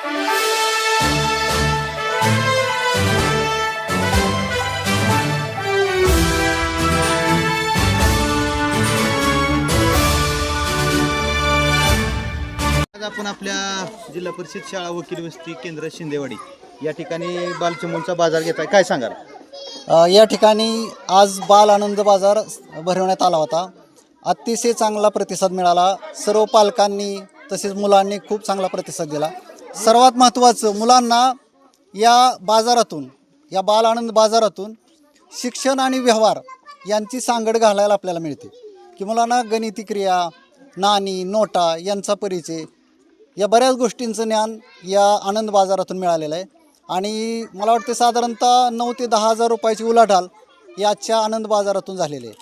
आज आपण आपल्या जिल्हा परिषद शाळा वकील वस्ती केंद्र शिंदेवाडी या ठिकाणी बालचिमूलचा बाजार घेत आहे काय सांगाल? अ, या ठिकाणी आज बाल आनंद बाजार भरवण्यात आला होता. अतिशय चांगला प्रतिसाद मिळाला. सर्व पालकांनी तसेच मुलांनी खूप चांगला प्रतिसाद दिला. सर्वात महत्त्वाचं मुलांना या बाजारातून या बाल आनंद बाजारातून शिक्षण आणि व्यवहार यांची सांगड घालायला आपल्याला मिळते. की मुलांना गणिती क्रिया नाणी नोटा यांचा परिचय या बऱ्याच गोष्टींचं ज्ञान या आनंद बाजारातून मिळालेलं आहे. आणि मला वाटते साधारणतः नऊ ते दहा हजार रुपयाची उलाढाल याच्या आनंद बाजारातून झालेली आहे.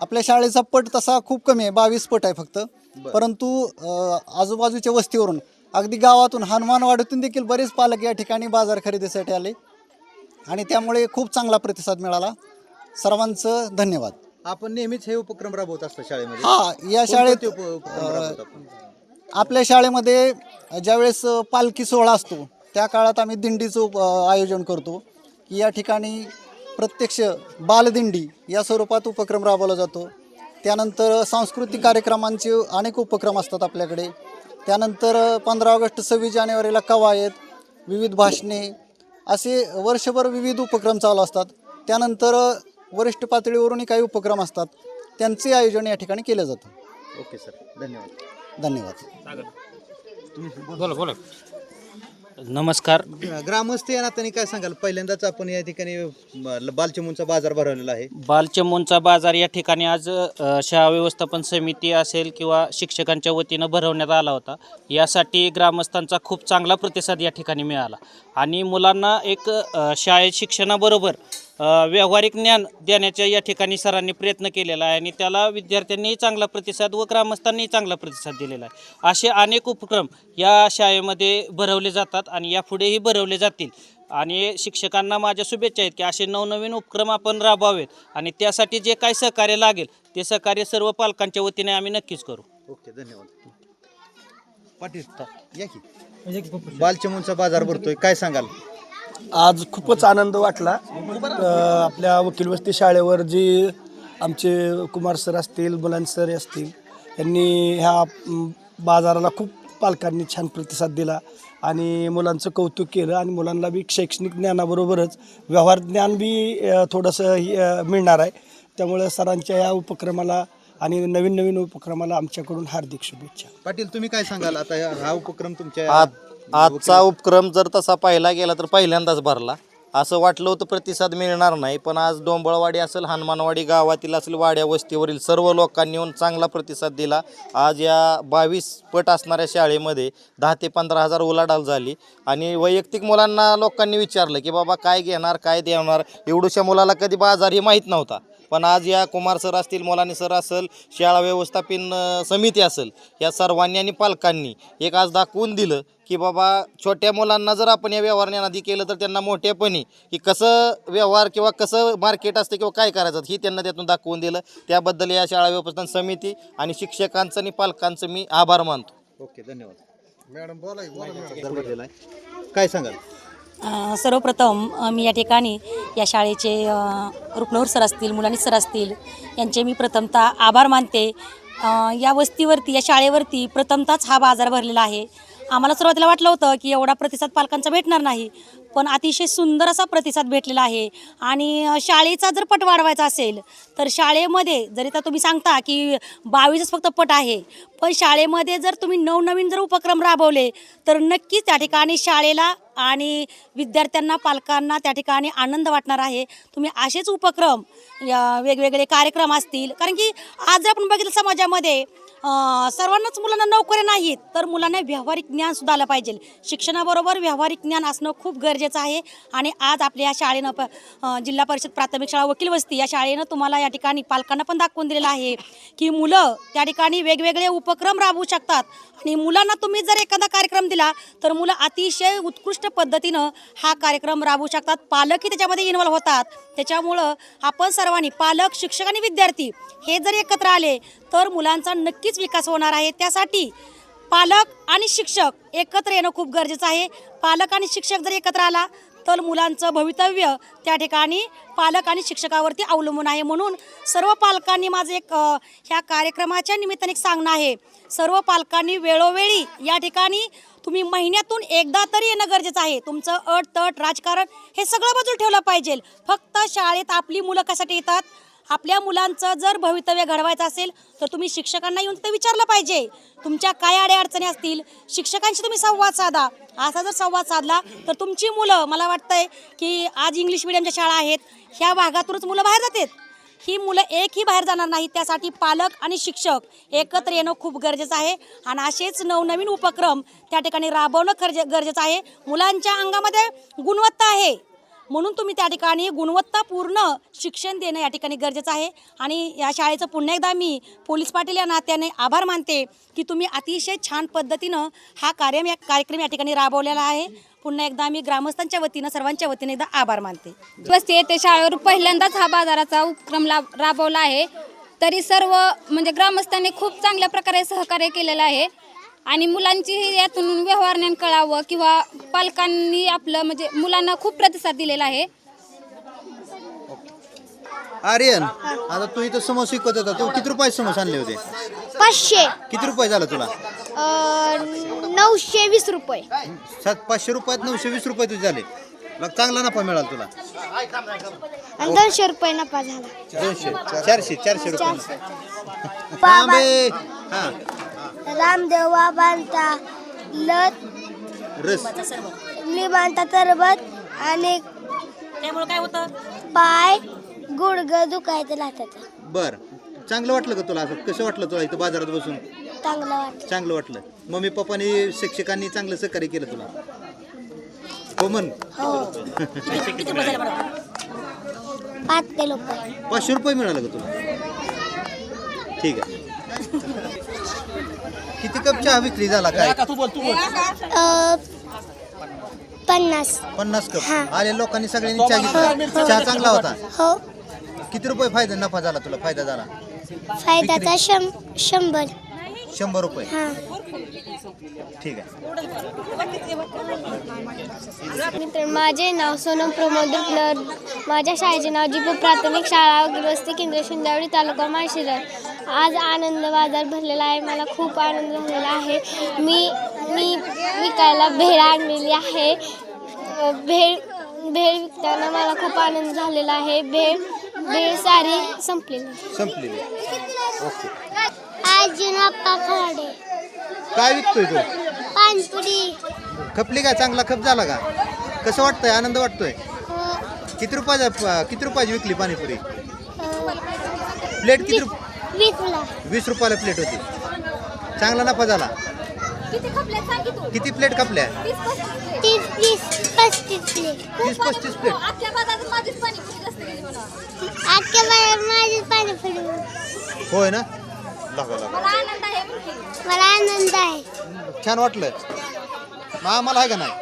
आपल्या शाळेचा पट तसा खूप कमी आहे बावीस पट आहे फक्त. परंतु आजूबाजूच्या वस्तीवरून अगदी गावातून हनुमानवाडीतून देखील बरेच पालक या ठिकाणी बाजार खरेदीसाठी आले. आणि त्यामुळे खूप चांगला प्रतिसाद मिळाला. सर्वांचं धन्यवाद. आपण नेहमीच हे उपक्रम राबवत असता शाळेमध्ये. हा या शाळेत? आपल्या शाळेमध्ये ज्यावेळेस पालखी सोहळा असतो त्या काळात आम्ही दिंडीचं आयोजन करतो. की या ठिकाणी प्रत्यक्ष बालदिंडी या स्वरूपात उपक्रम राबवला जातो. त्यानंतर सांस्कृतिक कार्यक्रमांचे अनेक उपक्रम असतात आपल्याकडे. त्यानंतर पंधरा ऑगस्ट सव्वीस जानेवारीला कवायत विविध भाषणे असे वर्षभर विविध उपक्रम चालू असतात. त्यानंतर वरिष्ठ पातळीवरूनही काही उपक्रम असतात. त्यांचे आयोजन या ठिकाणी केलं जातं. ओके सर धन्यवाद. धन्यवाद. बोला बोला. नमस्कार. ग्रामस्थ या नात्याने काय सांगाल? पहिल्यांदाच आपण या ठिकाणी ब- बालचिमूंचा बाजार भरवलेला आहे. बालचमूंचा बाजार या ठिकाणी आज अ, शाळा व्यवस्थापन समिती असेल किंवा शिक्षकांच्या वतीनं भरवण्यात आला होता. यासाठी ग्रामस्थांचा खूप चांगला प्रतिसाद या ठिकाणी मिळाला. आणि मुलांना एक अ, शाळेत शिक्षणाबरोबर व्यावहारिक ज्ञान देण्याचा या ठिकाणी सरांनी प्रयत्न केलेला आहे आणि त्याला विद्यार्थ्यांनीही चांगला प्रतिसाद व ग्रामस्थांनीही चांगला प्रतिसाद दिलेला आहे. असे अनेक उपक्रम या शाळेमध्ये भरवले जातात आणि यापुढेही भरवले जातील. आणि शिक्षकांना माझ्या शुभेच्छा आहेत की असे नवनवीन उपक्रम आपण राबवावेत आणि त्यासाठी जे काही सहकार्य लागेल ते सहकार्य सर्व पालकांच्या वतीने आम्ही नक्कीच करू. ओके धन्यवाद. पाटील या की. बालचिमूंचा बाजार भरतोय काय सांगाल? आज खूपच आनंद वाटला. आपल्या वकील वस्ती शाळेवर जी आमचे कुमार सर असतील बुलान सर असतील यांनी ह्या बाजाराला खूप पालकांनी छान प्रतिसाद दिला आणि मुलांचं कौतुक केलं आणि मुलांना बी शैक्षणिक ज्ञानाबरोबरच व्यवहार ज्ञान बी थोडंसं ही, मिळणार आहे. त्यामुळे सरांच्या या उपक्रमाला आणि नवीन नवीन उपक्रमाला आमच्याकडून हार्दिक शुभेच्छा. पाटील तुम्ही काय सांगाल? आता हा- उपक्रम तुमच्या आजचा उपक्रम जर तसा पाहिला गेला तर पहिल्यांदाच भरला. असं वाटलं होतं प्रतिसाद मिळणार नाही पण आज डोंबळवाडी असेल हनुमानवाडी गावातील असेल वाड्या वस्तीवरील सर्व लोकांनी येऊन चांगला प्रतिसाद दिला. आज या बावीस पट असणाऱ्या शाळेमध्ये दहा ते पंधरा हजार उलाढाल झाली आणि वैयक्तिक मुलांना लोकांनी विचारलं की बाबा काय घेणार काय देणार? एवढूशा मुलाला कधी बाजार हे माहीत नव्हता. पण आज या कुमार सर असतील मोलानी सर असेल शाळा व्यवस्थापन समिती असेल या सर्वांनी आणि पालकांनी एक आज दाखवून दिलं की बाबा छोट्या मुलांना जर आपण या व्यवहाराने आधी केलं तर त्यांना मोठेपणी की कसं व्यवहार किंवा कसं मार्केट असते किंवा काय करायचं ही त्यांना त्यातून दाखवून दिलं. त्याबद्दल या शाळा व्यवस्थापन समिती आणि शिक्षकांचं आणि पालकांचं मी आभार मानतो. ओके धन्यवाद. मॅडम बोला काय सांगाल? सर्वप्रथम मी या ठिकाणी या शाळेचे रुपनवर सर असतील मुलानी सर असतील यांचे मी प्रथमतः आभार मानते. या वस्तीवरती या शाळेवरती प्रथमतःच हा बाजार भरलेला आहे. आम्हाला सुरुवातीला वाटलं होतं की एवढा प्रतिसाद पालकांचा भेटणार नाही पण अतिशय सुंदर असा प्रतिसाद भेटलेला आहे. आणि शाळेचा जर पट वाढवायचा असेल तर शाळेमध्ये जरी तर तुम्ही सांगता की बावीसच फक्त पट आहे पण शाळेमध्ये जर तुम्ही नवनवीन जर उपक्रम राबवले तर नक्कीच त्या ठिकाणी शाळेला आणि विद्यार्थ्यांना पालकांना त्या ठिकाणी आनंद वाटणार आहे. तुम्ही असेच उपक्रम या वेगवेगळे कार्यक्रम असतील. कारण की आज जर आपण बघितलं समाजामध्ये सर्वांनाच मुलांना नोकऱ्या नाहीत तर मुलांना व्यावहारिक ज्ञान सुद्धा आलं पाहिजे. शिक्षणाबरोबर व्यावहारिक ज्ञान असणं खूप गरजेचं आहे. आणि आज आपल्या या शाळेनं प जिल्हा परिषद प्राथमिक शाळा वकील वस्ती या शाळेनं तुम्हाला या ठिकाणी पालकांना पण दाखवून दिलेलं आहे की मुलं त्या ठिकाणी वेगवेगळे उपक्रम राबवू शकतात. आणि मुलांना तुम्ही जर एखादा कार्यक्रम दिला तर मुलं अतिशय उत्कृष्ट पद्धतीनं हा कार्यक्रम राबवू शकतात. पालकही त्याच्यामध्ये इन्व्हॉल्व होतात. त्याच्यामुळं आपण सर्वांनी पालक शिक्षक आणि विद्यार्थी हे जर एकत्र आले तर मुलांचा नक्कीच विकास होणार आहे. त्यासाठी पालक आणि शिक्षक एकत्र येणं खूप गरजेचं आहे. पालक आणि शिक्षक जर एकत्र आला तर मुलांचं भवितव्य त्या ठिकाणी पालक आणि शिक्षकावरती अवलंबून आहे. म्हणून सर्व पालकांनी माझं एक ह्या कार्यक्रमाच्या निमित्ताने एक सांगणं आहे. सर्व पालकांनी वेळोवेळी या ठिकाणी तुम्ही महिन्यातून एकदा तरी येणं गरजेचं आहे. तुमचं अट तट राजकारण हे सगळं बाजूला ठेवलं पाहिजे. फक्त शाळेत आपली मुलं कशासाठी येतात? आपल्या मुलांचं जर भवितव्य घडवायचं असेल तर तुम्ही शिक्षकांना येऊन तिथं विचारलं पाहिजे. तुमच्या काय अडचणी असतील शिक्षकांशी तुम्ही संवाद साधा. असा जर संवाद साधला तर तुमची मुलं मला वाटतंय की आज इंग्लिश मिडियमच्या शाळा आहेत ह्या भागातूनच मुलं बाहेर जातात. ही मुलं एकही बाहेर जाणार नाही. त्यासाठी पालक आणि शिक्षक एकत्र येणं खूप गरजेचं आहे. आणि असेच नवनवीन उपक्रम त्या ठिकाणी राबवणं खरजे गरजेचं आहे. मुलांच्या अंगामध्ये गुणवत्ता आहे. म्हणून तुम्ही त्या ठिकाणी गुणवत्तापूर्ण शिक्षण देणं या ठिकाणी गरजेचं आहे. आणि या शाळेचं पुन्हा एकदा मी पोलीस पाटील या नात्याने आभार मानते की तुम्ही अतिशय छान पद्धतीनं हा कार्यम या कार्यक्रम या ठिकाणी राबवलेला आहे. पुन्हा एकदा मी ग्रामस्थांच्या वतीनं सर्वांच्या वतीने एकदा आभार मानते. वस्ती येथे शाळेवर पहिल्यांदाच हा बाजाराचा उपक्रम राबवला आहे. तरी सर्व म्हणजे ग्रामस्थांनी खूप चांगल्या प्रकारे सहकार्य केलेलं आहे. आणि मुलांची यातून व्यवहार कळावं किंवा पालकांनी आपलं म्हणजे मुलांना खूप प्रतिसाद दिलेला आहे. आर्यन आता तू इथं समोस विकत होता तू किती रुपये समोस आणले होते? पाचशे. किती रुपये झालं तुला? नऊशे वीस रुपये. सात पाचशे रुपयात नऊशे वीस रुपये तुझे झाले. मग चांगला नफा मिळाला तुला. आणि दोनशे रुपये नफा झाला. दोनशे चारशे चारशे रुपये. तांबे हा रामदेव बाबांचा लत रस. लिंबांचा सरबत आणि त्यामुळे काय होतं? पाय गुडघ दुखायचं लागतात बर. चांगलं वाटलं का तुला असं? कसं वाटलं तुला इथं बाजारात बसून? चांगलं वाटतं चांगलं वाटलं. मम्मी पप्पानी शिक्षकांनी चांगलं सहकार्य केलं तुला. हो म्हण. हो. पाच ते पाचशे रुपये मिळालं का तुला? ठीक आहे. किती कप चहा विक्री झाला काय? अ, पन्नास. पन्नास कप. हा. आले लोकांनी सगळ्यांनी चहा घेतला. चहा चांगला होता. हो. किती रुपये फायदा नफा झाला तुला? फायदा झाला. फायद्याचा शं शंभर. शंभर रुपये. ठीक आहे. मित्र माझे नाव सोनम प्रमोद रुपनर माझ्या शाळेचे नाव जीपू प्राथमिक शाळा वस्ती केंद्र शिंदावडी तालुका माळशिरस. आज आनंद बाजार भरलेला आहे. मला खूप आनंद झालेला आहे. मी मी विकायला भेळ आणलेली आहे. भेळ भेळ विकताना मला खूप आनंद झालेला आहे. भेळ भेळ सारी संपलेली. संपलेली ओके. अर्जुन अप्पा खराडे काय विकतोय तू? पानपुरी. खपली का? चांगला खप झाला का? कसं वाटतंय? आनंद वाटतोय? किती रुपयाचा किती रुपयाची विकली पाणीपुरी? प्लेट किती रुप वीसला वीस रुपयाला प्लेट होती. चांगला नफा झाला. किती प्लेट खपल्या? तीस तीस पस्तीस प्लेट तीस पस्तीस प्लेट अख्ख्या बाजार माझीच पाणीपुरी. होय ना? लागा मला आनंद आहे छान वाटलं. मग आम्हाला आहे का नाही?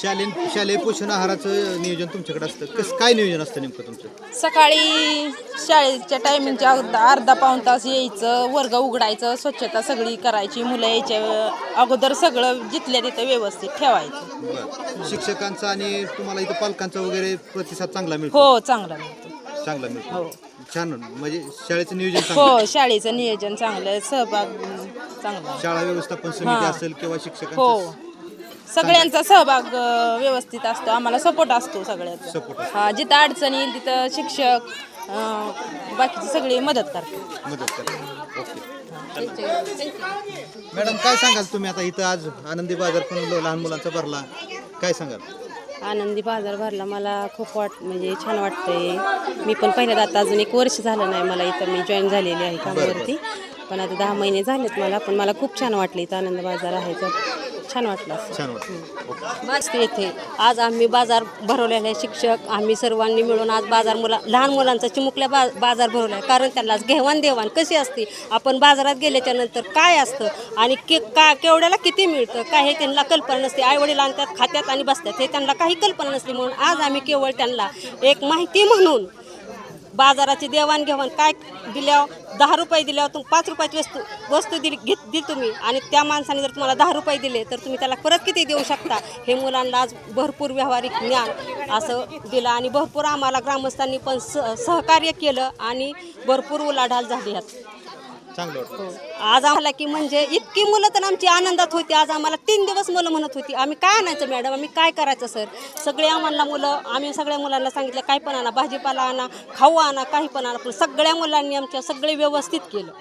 शालेय शालेय पोषण आहाराचं नियोजन तुमच्याकडे असतं. कसं काय नियोजन असतं नेमकं तुमचं? सकाळी शाळेच्या टायमिंगच्या अर्धा अर्धा पाऊण तास यायचं वर्ग उघडायचं स्वच्छता सगळी करायची मुलं यायच्या अगोदर सगळं जिथल्या तिथं व्यवस्थित ठेवायचं. बरं. शिक्षकांचा आणि तुम्हाला इथं पालकांचा वगैरे प्रतिसाद चांगला मिळतो. हो चांगलं मिळतं. चांगला हो. छान म्हणजे शाळेचं नियोजन चांगलं हो शाळेचं नियोजन चांगलं आहे, सहभाग चांगला आहे. शाळा व्यवस्थापन समिती हां. असेल किंवा हो. शिक्षकांचा सगळ्यांचा सहभाग अं, व्यवस्थित असतो. आम्हाला सपोर्ट असतो सगळ्याचा. सपोर्ट असतो. हा जिथं अडचण येईल तिथं शिक्षक अं, बाकीचे सगळे मदत करतात. मदत ओके. मॅडम काय सांगाल तुम्ही? आता इथं आज आनंदी बाजार पण लहान मुलांचा भरला. काय सांगाल? आनंदी बाजार भरला. मला खूप वाट म्हणजे छान वाटतंय. मी पण पहिल्यांदा आता अजून एक वर्ष झालं नाही मला इथं मी जॉईन झालेली आहे कामावरती. पण आता दहा महिने झालेत मला पण मला खूप छान वाटलं इथं आनंद बाजार आहे तर. छान वाटलं. छान ओके मस्त येथे. आज आम्ही बाजार भरवलेले आहे शिक्षक आम्ही सर्वांनी मिळून आज बाजार मुला लहान मुलांचा चिमुकल्या बा बाजार भरवला आहे कारण त्यांना घेवाण देवाण कशी असते? आपण बाजारात गेल्याच्यानंतर काय असतं? आणि के का केवढ्याला किती मिळतं? काय हे त्यांना कल्पना नसते. आईवडील आणतात खात्यात आणि बसतात. हे त्यांना काही कल्पना नसते म्हणून आज आम्ही केवळ त्यांना एक माहिती म्हणून बाजाराची देवाणघेवाण काय दिल्यावर दहा रुपये दिल्यावर तुम पाच रुपयाची वस्तू वस्तू दिली घेत दिली तुम्ही. आणि त्या माणसाने जर तुम्हाला दहा रुपये दिले तर तुम्ही त्याला परत किती देऊ शकता? हे मुलांना आज भरपूर व्यावहारिक ज्ञान असं दिलं आणि भरपूर आम्हाला ग्रामस्थांनी पण स सहकार्य केलं आणि भरपूर उलाढाल झाली ह्यात चांगलं वाटतं. आज आम्हाला की म्हणजे इतकी मुलं तर आमची आनंदात होती. आज आम्हाला तीन दिवस मुलं म्हणत होती. आम्ही काय आणायचं मॅडम आम्ही काय करायचं सर सगळे आम्हाला मुलं आम्ही सगळ्या मुलांना सांगितलं काय पण आणा भाजीपाला आणा खाऊ आणा काही पण आणा. पण सगळ्या मुलांनी आमच्या सगळे व्यवस्थित केलं.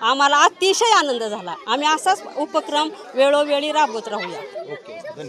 आम्हाला अतिशय आनंद झाला. आम्ही असाच उपक्रम वेळोवेळी राबवत राहूया. ओके धन्यवाद.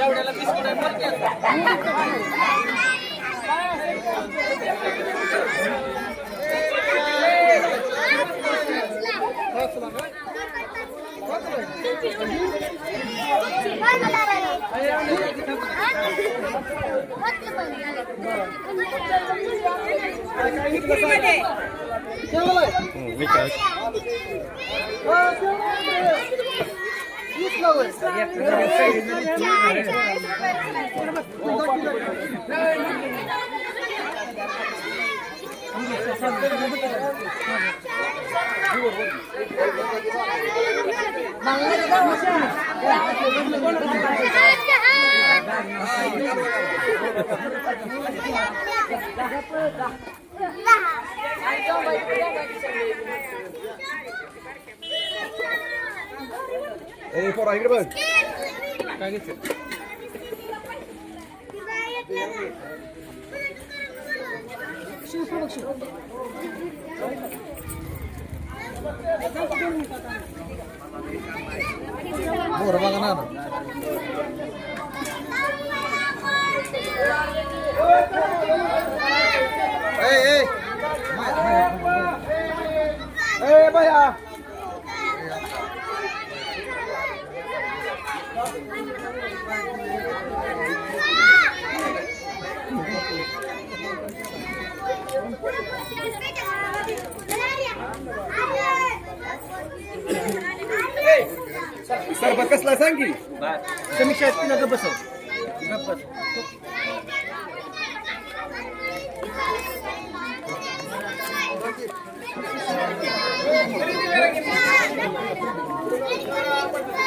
एवढ्याला बिस्कुट বাংলা बरं सरबत कसला? सांग की. समीक्षा तुला बसव. बस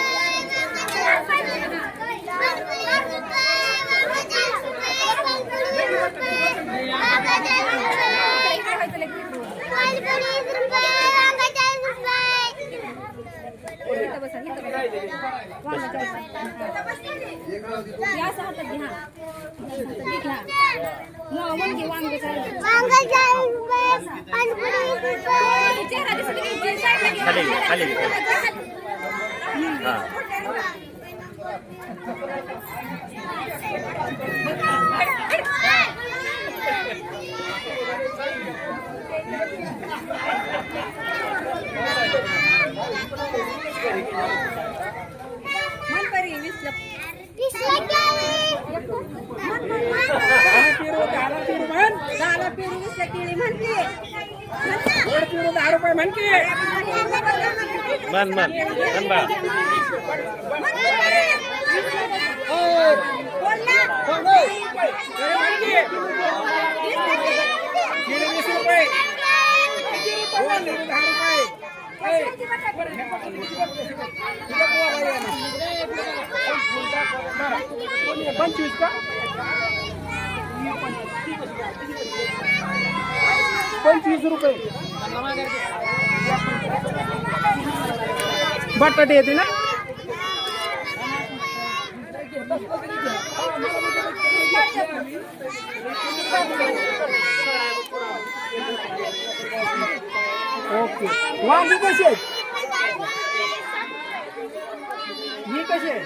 खाली खाली हां मन मन मन बा पंचवीस का? पंचवीस रुपये. बटाटे येते ना? ओके. वांगी कशी आहेत? ही कशी आहे?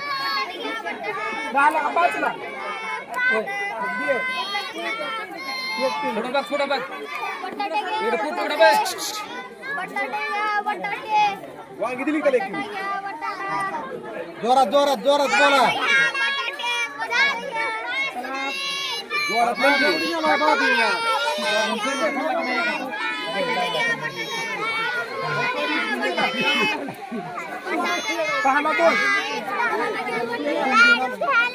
वांगी दिली का लेकी? जोरात जोरात जोरात बोला. सहाला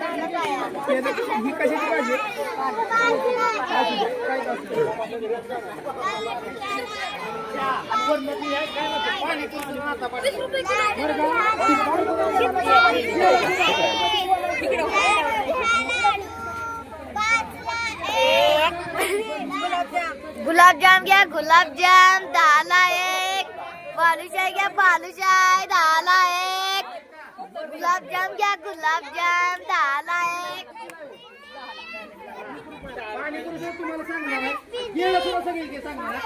ही कशाची पाहिजे गुलाबजाम घ्या गुलाबजाम दहाला एक. बालुशाही घ्या बालुशाही दहाला एक गुलाबजाम घ्या गुलाबजाम दहाला एक. तुम्हाला सांगणार सांगणार